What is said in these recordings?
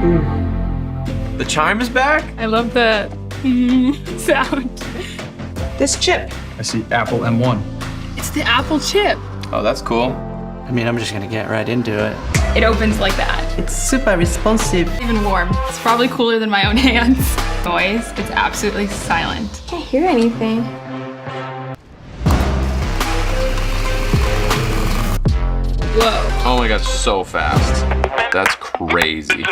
The chime is back? I love the sound. This chip. I see Apple M1. It's the apple chip. Oh, that's cool. I mean, I'm just gonna get right into it. It opens like that. It's super responsive. Even warm. It's probably cooler than my own hands. Noise, it's absolutely silent. Can't hear anything. Whoa. Oh my god, so fast. That's crazy.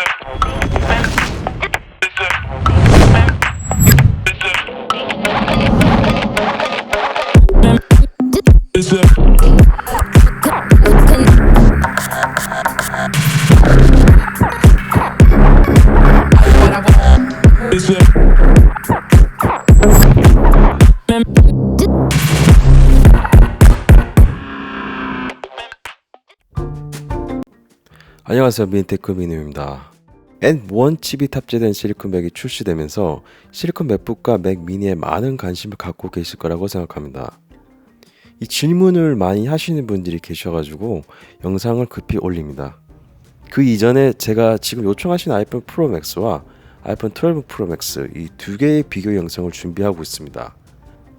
안녕하세요 민테크 미니입니다. N1 칩이 탑재된 실리콘 맥이 출시되면서 실리콘 맥북과 맥 미니에 많은 관심을 갖고 계실 거라고 생각합니다. 이 질문을 많이 하시는 분들이 계셔가지고 영상을 급히 올립니다. 그 이전에 제가 지금 요청하신 아이폰 프로 맥스와 아이폰 12 프로 맥스 이 두 개의 비교 영상을 준비하고 있습니다.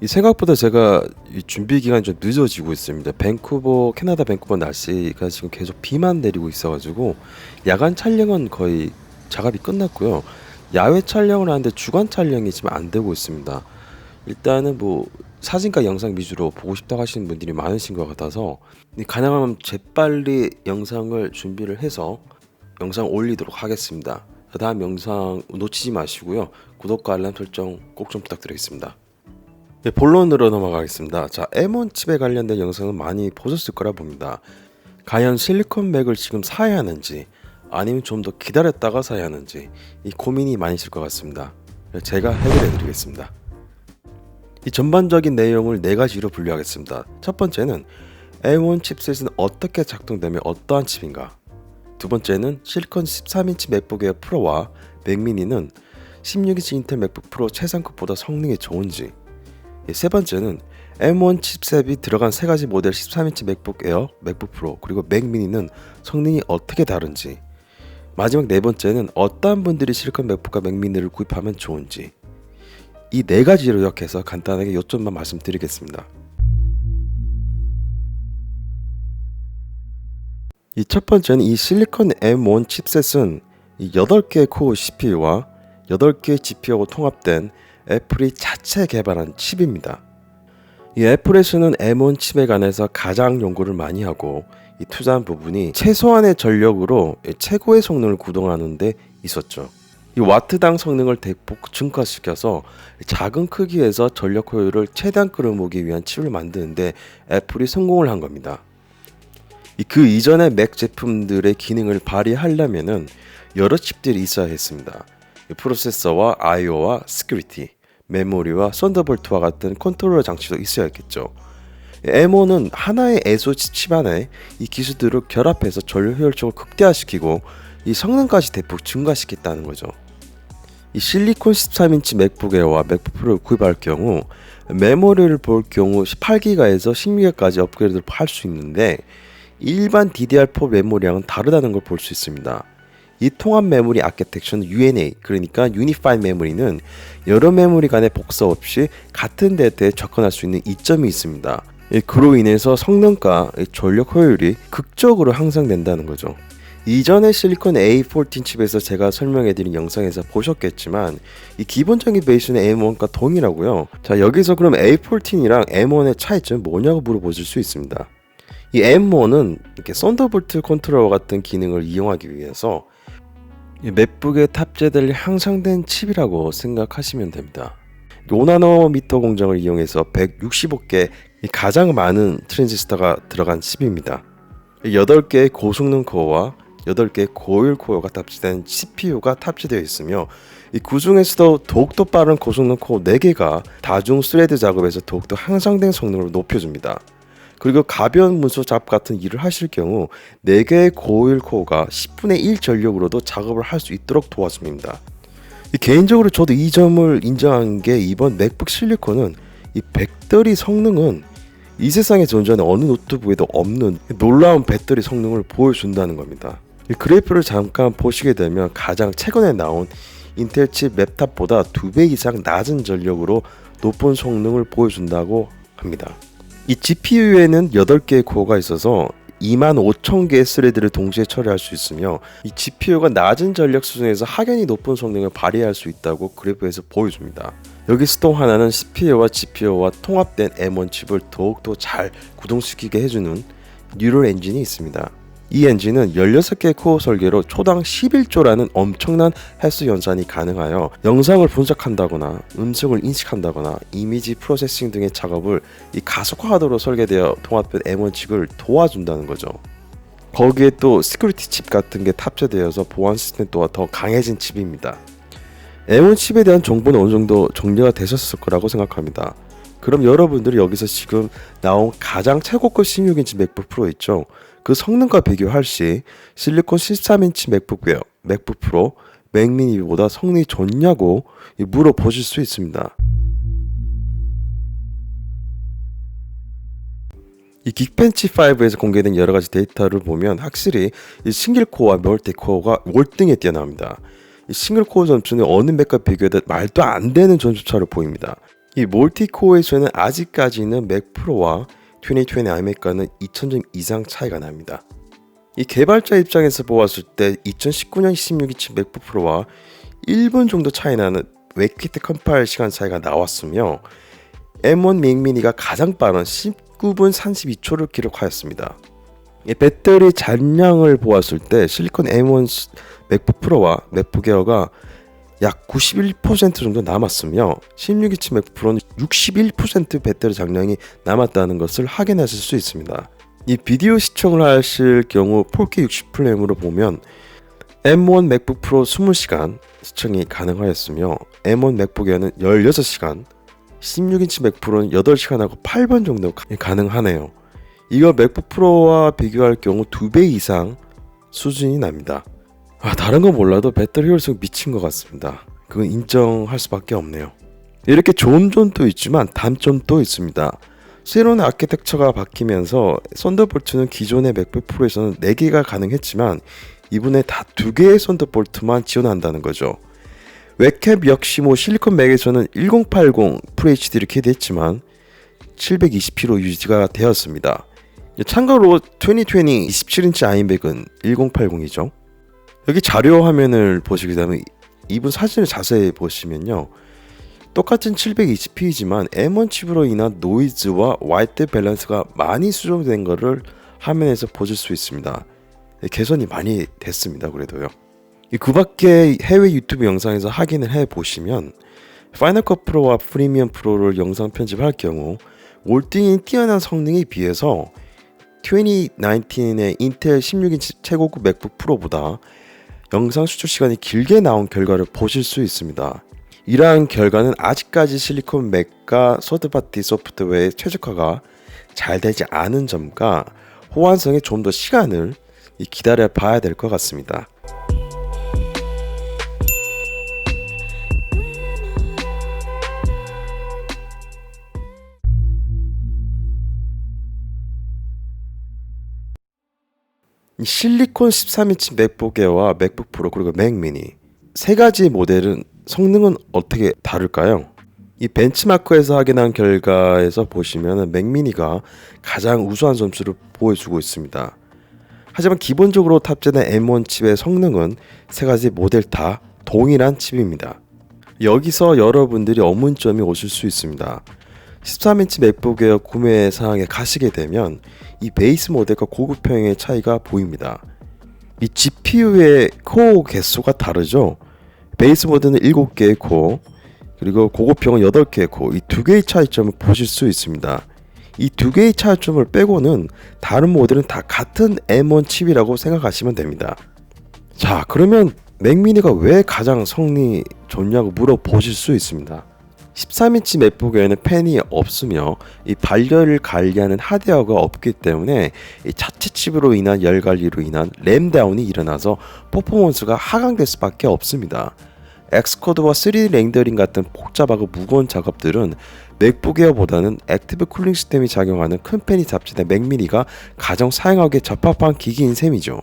이 생각보다 제가 이 준비 기간이 좀 늦어지고 있습니다. 밴쿠버 캐나다 밴쿠버 날씨가 지금 계속 비만 내리고 있어가지고 야간 촬영은 거의 작업이 끝났고요. 야외 촬영을 하는데 주간 촬영이 지금 안 되고 있습니다. 일단은 뭐 사진과 영상 위주로 보고 싶다고 하시는 분들이 많으신 것 같아서 가능하면 재빨리 영상을 준비를 해서 영상 올리도록 하겠습니다. 다음 영상 놓치지 마시고요. 구독과 알람 설정 꼭 좀 부탁드리겠습니다. 네, 본론으로 넘어가겠습니다. 자, M1 칩에 관련된 영상은 많이 보셨을 거라 봅니다. 과연 실리콘 맥을 지금 사야 하는지 아니면 좀 더 기다렸다가 사야 하는지 이 고민이 많으실 것 같습니다. 제가 해결해 드리겠습니다. 이 전반적인 내용을 네 가지로 분류하겠습니다. 첫 번째는 M1 칩셋은 어떻게 작동되며 어떠한 칩인가? 두 번째는 실리콘 13인치 맥북 에어 프로와 맥미니는 16인치 인텔 맥북 프로 최상급보다 성능이 좋은지 예, 세 번째는 M1 칩셋이 들어간 세 가지 모델 13인치 맥북 에어, 맥북 프로 그리고 맥 미니는 성능이 어떻게 다른지 마지막 네 번째는 어떤 분들이 실리콘 맥북과 맥 미니를 구입하면 좋은지 이 네 가지로 요약해서 간단하게 요점만 말씀드리겠습니다. 이 첫 번째는 이 실리콘 M1 칩셋은 이 8개의 코어 CPU와 8개의 GPU하고 통합된 애플이 자체 개발한 칩입니다. 이 애플에서는 M1 칩에 관해서 가장 연구를 많이 하고 이 투자한 부분이 최소한의 전력으로 최고의 성능을 구동하는 데 있었죠. 이 와트당 성능을 대폭 증가시켜서 작은 크기에서 전력 효율을 최대한 끌어모으기 위한 칩을 만드는데 애플이 성공을 한 겁니다. 이그 이전의 맥 제품들의 기능을 발휘하려면은 여러 칩들이 있어야 했습니다. 이 프로세서와 I/O와 스큐리티, 메모리와 썬더볼트와 같은 컨트롤러 장치도 있어야겠죠. M1은 하나의 SoC 칩 안에 이 기술들을 결합해서 전력 효율적으로 극대화시키고 이 성능까지 대폭 증가시켰다는 거죠. 이 실리콘 13인치 맥북 에어와 맥북 프로를 구입할 경우 메모리를 볼 경우 18기가에서 16기가까지 업그레이드를 할 수 있는데 일반 DDR4 메모리랑은 다르다는 걸 볼 수 있습니다. 이 통합 메모리 아키텍처는 UNA 그러니까 유니파이 메모리는 여러 메모리 간의 복사 없이 같은 데이터에 접근할 수 있는 이점이 있습니다. 이 그로 인해서 성능과 이 전력 효율이 극적으로 향상된다는 거죠. 이전의 실리콘 A14 칩에서 제가 설명해드린 영상에서 보셨겠지만 이 기본적인 베이스는 M1과 동일하고요. 자 여기서 그럼 A14이랑 M1의 차이점 뭐냐고 물어보실 수 있습니다. 이 M1은 이렇게 썬더볼트 컨트롤러 같은 기능을 이용하기 위해서 이 맥북에 탑재될 향상된 칩이라고 생각하시면 됩니다. 5나노미터 공정을 이용해서 165개 가장 많은 트랜지스터가 들어간 칩입니다. 8개의 고성능 코어와 8개의 고효율 코어가 탑재된 CPU가 탑재되어 있으며 이 구중에서도 더욱더 빠른 고성능 코어 4개가 다중 스레드 작업에서 더욱더 향상된 성능을 높여줍니다. 그리고 가벼운 문서 작업 같은 일을 하실 경우 4개의 고효율 코어가 10분의 1 전력으로도 작업을 할 수 있도록 도와줍니다. 이 개인적으로 저도 이 점을 인정한 게 이번 맥북 실리콘은 이 배터리 성능은 이 세상에 존재하는 어느 노트북에도 없는 놀라운 배터리 성능을 보여준다는 겁니다. 이 그래프를 잠깐 보시게 되면 가장 최근에 나온 인텔 칩 랩탑보다 두배 이상 낮은 전력으로 높은 성능을 보여준다고 합니다. 이 GPU에는 8개의 코어가 있어서 25,000개의 스레드를 동시에 처리할 수 있으며 이 GPU가 낮은 전력 수준에서 확연히 높은 성능을 발휘할 수 있다고 그래프에서 보여줍니다. 여기서 또 하나는 CPU와 GPU와 통합된 M1 칩을 더욱더 잘 구동시키게 해주는 뉴럴 엔진이 있습니다. 이 엔진은 16개의 코어 설계로 초당 11조라는 엄청난 횟수 연산이 가능하여 영상을 분석한다거나 음성을 인식한다거나 이미지 프로세싱 등의 작업을 이 가속화하도록 설계되어 통합된 M1 칩을 도와준다는 거죠. 거기에 또 시큐리티 칩 같은 게 탑재되어서 보안 시스템 또한 더 강해진 칩입니다. M1 칩에 대한 정보는 어느 정도 정리가 되셨을 거라고 생각합니다. 그럼 여러분들이 여기서 지금 나온 가장 최고급 16인치 맥북 프로 있죠? 그 성능과 비교할 시 실리콘 13인치 맥북 웨어, 맥북 프로, 맥미니보다 성능이 좋냐고 물어보실 수 있습니다. 이 긱벤치 5에서 공개된 여러 가지 데이터를 보면 확실히 이 싱글 코어와 멀티 코어가 월등히 뛰어납니다. 이 싱글 코어 점수는 어느 맥과 비교해도 말도 안 되는 점수 차를 보입니다. 이 멀티 코어에서는 아직까지는 맥 프로와 2020 iMac과는 2000점 이상 차이가 납니다. 이 개발자 입장에서 보았을 때 2019년 16인치 맥북 프로와 1분 정도 차이 나는 웨키트 컴파일 시간 차이가 나왔으며 M1 맥미니가 가장 빠른 19분 32초를 기록하였습니다. 이 배터리 잔량을 보았을 때 실리콘 M1 맥북 프로와 맥북 에어가 약 91% 정도 남았으며 16인치 맥북 프로는 61% 배터리 잔량이 남았다는 것을 확인하실 수 있습니다. 이 비디오 시청을 하실 경우 4K 60 프레임으로 보면 M1 맥북 프로 20시간 시청이 가능하였으며 M1 맥북 에어는 16시간 16인치 맥 프로는 8시간하고 8번 정도 가- 가능하네요. 이거 맥북 프로와 비교할 경우 2배 이상 수준이 납니다. 아, 다른 건 몰라도 배터리 효율성 미친 것 같습니다. 그건 인정할 수밖에 없네요. 이렇게 좋은 점도 있지만 단점도 있습니다. 새로운 아키텍처가 바뀌면서 썬더볼트는 기존의 맥북 프로에서는 4개가 가능했지만 이번에 다 2개의 썬더볼트만 지원한다는 거죠. 웹캡 역시 뭐 실리콘 맥에서는 1080 FHD를 캐드했지만 720p로 유지가 되었습니다. 참고로 2020 27인치 아이맥은 1080이죠. 여기 자료 화면을 보시게 되면 이분 사진을 자세히 보시면요. 똑같은 720p이지만 M1 칩으로 인한 노이즈와 화이트 밸런스가 많이 수정된 것을 화면에서 보실 수 있습니다. 개선이 많이 됐습니다. 그래도요. 이그 밖에 해외 유튜브 영상에서 확인을 해 보시면 파이널 컷 프로와 프리미엄 프로를 영상 편집할 경우 월등히 뛰어난 성능에 비해서 2019의 인텔 16인치 최고급 맥북 프로보다 영상 수출 시간이 길게 나온 결과를 보실 수 있습니다. 이러한 결과는 아직까지 실리콘 맥과 서드파티 소프트웨어의 최적화가 잘 되지 않은 점과 호환성에 좀 더 시간을 기다려 봐야 될 것 같습니다. 실리콘 13인치 맥북 에어와 맥북 프로 그리고 맥 미니 세 가지 모델은 성능은 어떻게 다를까요? 이 벤치마크에서 확인한 결과에서 보시면 맥미니가 가장 우수한 점수를 보여주고 있습니다. 하지만 기본적으로 탑재된 M1 칩의 성능은 세 가지 모델 다 동일한 칩입니다. 여기서 여러분들이 의문점이 오실 수 있습니다. 13인치 맥북 에어 구매 사항에 가시게 되면 이 베이스 모델과 고급형의 차이가 보입니다. 이 GPU의 코어 개수가 다르죠. 베이스 모델은 7개의 코어, 그리고 고급형은 8개의 코어. 이 두 개의 차이점을 보실 수 있습니다. 이 두 개의 차이점을 빼고는 다른 모델은 다 같은 M1 칩이라고 생각하시면 됩니다. 자, 그러면 맥미니가 왜 가장 성능이 좋냐고 물어보실 수 있습니다. 13인치 맥북에는 팬이 없으며 이 발열을 관리하는 하드웨어가 없기 때문에 이 자체 칩으로 인한 열 관리로 인한 램 다운이 일어나서 퍼포먼스가 하강될 수밖에 없습니다. 엑스코드와 3D 렌더링 같은 복잡하고 무거운 작업들은 맥북 에어보다는 액티브 쿨링 시스템이 작용하는 큰 팬이 탑재된 맥미니가 가장 사용하기에 적합한 기기인 셈이죠.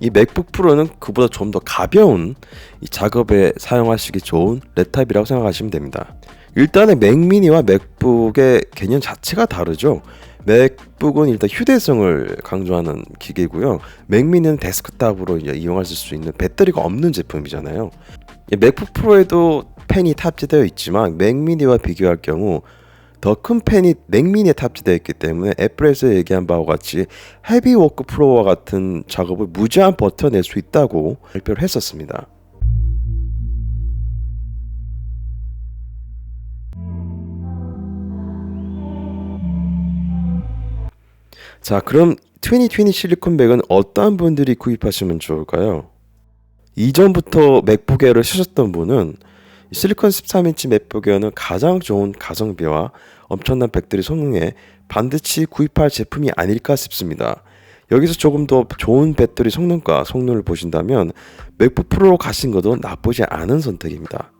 이 맥북 프로는 그보다 좀 더 가벼운 이 작업에 사용하시기 좋은 랩탑이라고 생각하시면 됩니다. 일단은 맥미니와 맥북의 개념 자체가 다르죠. 맥북은 일단 휴대성을 강조하는 기계고요. 맥미니는 데스크탑으로 이용하실 수 있는 배터리가 없는 제품이잖아요. 이 맥북 프로에도 펜이 탑재되어 있지만 맥미니와 비교할 경우 더 큰 펜이 맥미니에 탑재되어 있기 때문에 애플에서 얘기한 바와 같이 헤비워크 프로와 같은 작업을 무제한 버텨낼 수 있다고 발표를 했었습니다. 자, 그럼 2020 실리콘백은 어떠한 분들이 구입하시면 좋을까요? 이전부터 맥북 에어를 쓰셨던 분은 이 실리콘 13인치 맥북 에어는 가장 좋은 가성비와 엄청난 배터리 성능에 반드시 구입할 제품이 아닐까 싶습니다. 여기서 조금 더 좋은 배터리 성능과 성능을 보신다면 맥북 프로로 가신 것도 나쁘지 않은 선택입니다.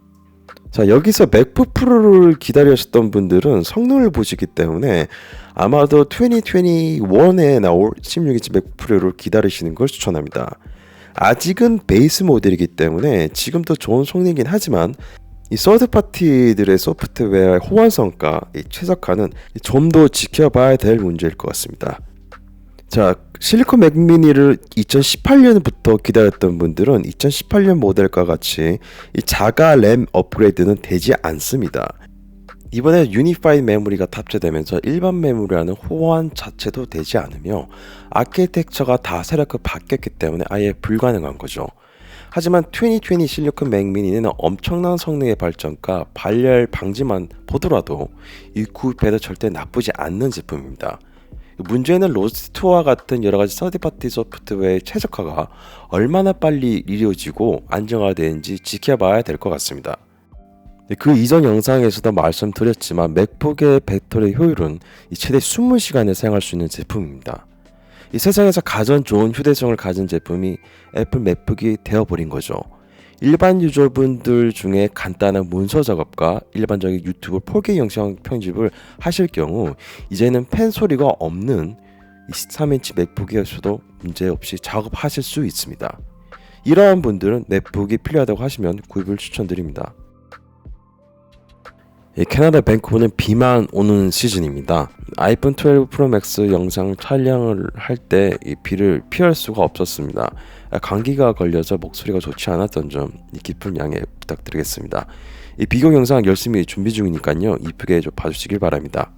자, 여기서 맥북 프로를 기다리셨던 분들은 성능을 보시기 때문에 아마도 2021에 나올 16인치 맥북 프로를 기다리시는 걸 추천합니다. 아직은 베이스 모델이기 때문에 지금도 좋은 성능이긴 하지만 이 서드 파티들의 소프트웨어 호환성과 이 최적화는 좀 더 지켜봐야 될 문제일 것 같습니다. 자, 실리콘 맥미니를 2018년부터 기다렸던 분들은 2018년 모델과 같이 이 자가 램 업그레이드는 되지 않습니다. 이번에 유니파이드 메모리가 탑재되면서 일반 메모리라는 호환 자체도 되지 않으며 아키텍처가 다 새롭게 바뀌었기 때문에 아예 불가능한 거죠. 하지만 2020 실리콘 맥미니는 엄청난 성능의 발전과 발열 방지만 보더라도 이 구입해도 절대 나쁘지 않는 제품입니다. 문제는 로스트와 같은 여러 가지 서드파티 소프트웨어의 최적화가 얼마나 빨리 이루어지고 안정화되는지 지켜봐야 될 것 같습니다. 네, 그 이전 영상에서도 말씀드렸지만 맥북의 배터리 효율은 이 최대 20시간을 사용할 수 있는 제품입니다. 이 세상에서 가장 좋은 휴대성을 가진 제품이 애플 맥북이 되어버린 거죠. 일반 유저분들 중에 간단한 문서 작업과 일반적인 유튜브 4K 영상 편집을 하실 경우 이제는 펜 소리가 없는 23인치 맥북이어서도 문제없이 작업하실 수 있습니다. 이러한 분들은 맥북이 필요하다고 하시면 구입을 추천드립니다. 예, 캐나다 밴쿠버는 비만 오는 시즌입니다. 아이폰 12 프로 맥스 영상 촬영을 할 때 이 비를 피할 수가 없었습니다. 아, 감기가 걸려서 목소리가 좋지 않았던 점 깊은 양해 부탁드리겠습니다. 이 비교 영상 열심히 준비 중이니까요 이쁘게 좀 봐주시길 바랍니다.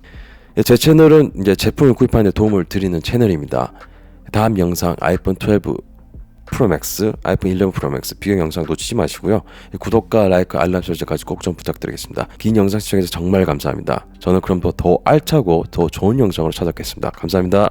예, 제 채널은 이제 제품을 구입하는 데 도움을 드리는 채널입니다. 다음 영상 아이폰 12 프로맥스, 아이폰 11 프로맥스 비교 영상 놓치지 마시고요. 구독과 라이크, 알람 설정까지 꼭 좀 부탁드리겠습니다. 긴 영상 시청해서 정말 감사합니다. 저는 그럼 더, 더 알차고 더 좋은 영상으로 찾아뵙겠습니다. 감사합니다.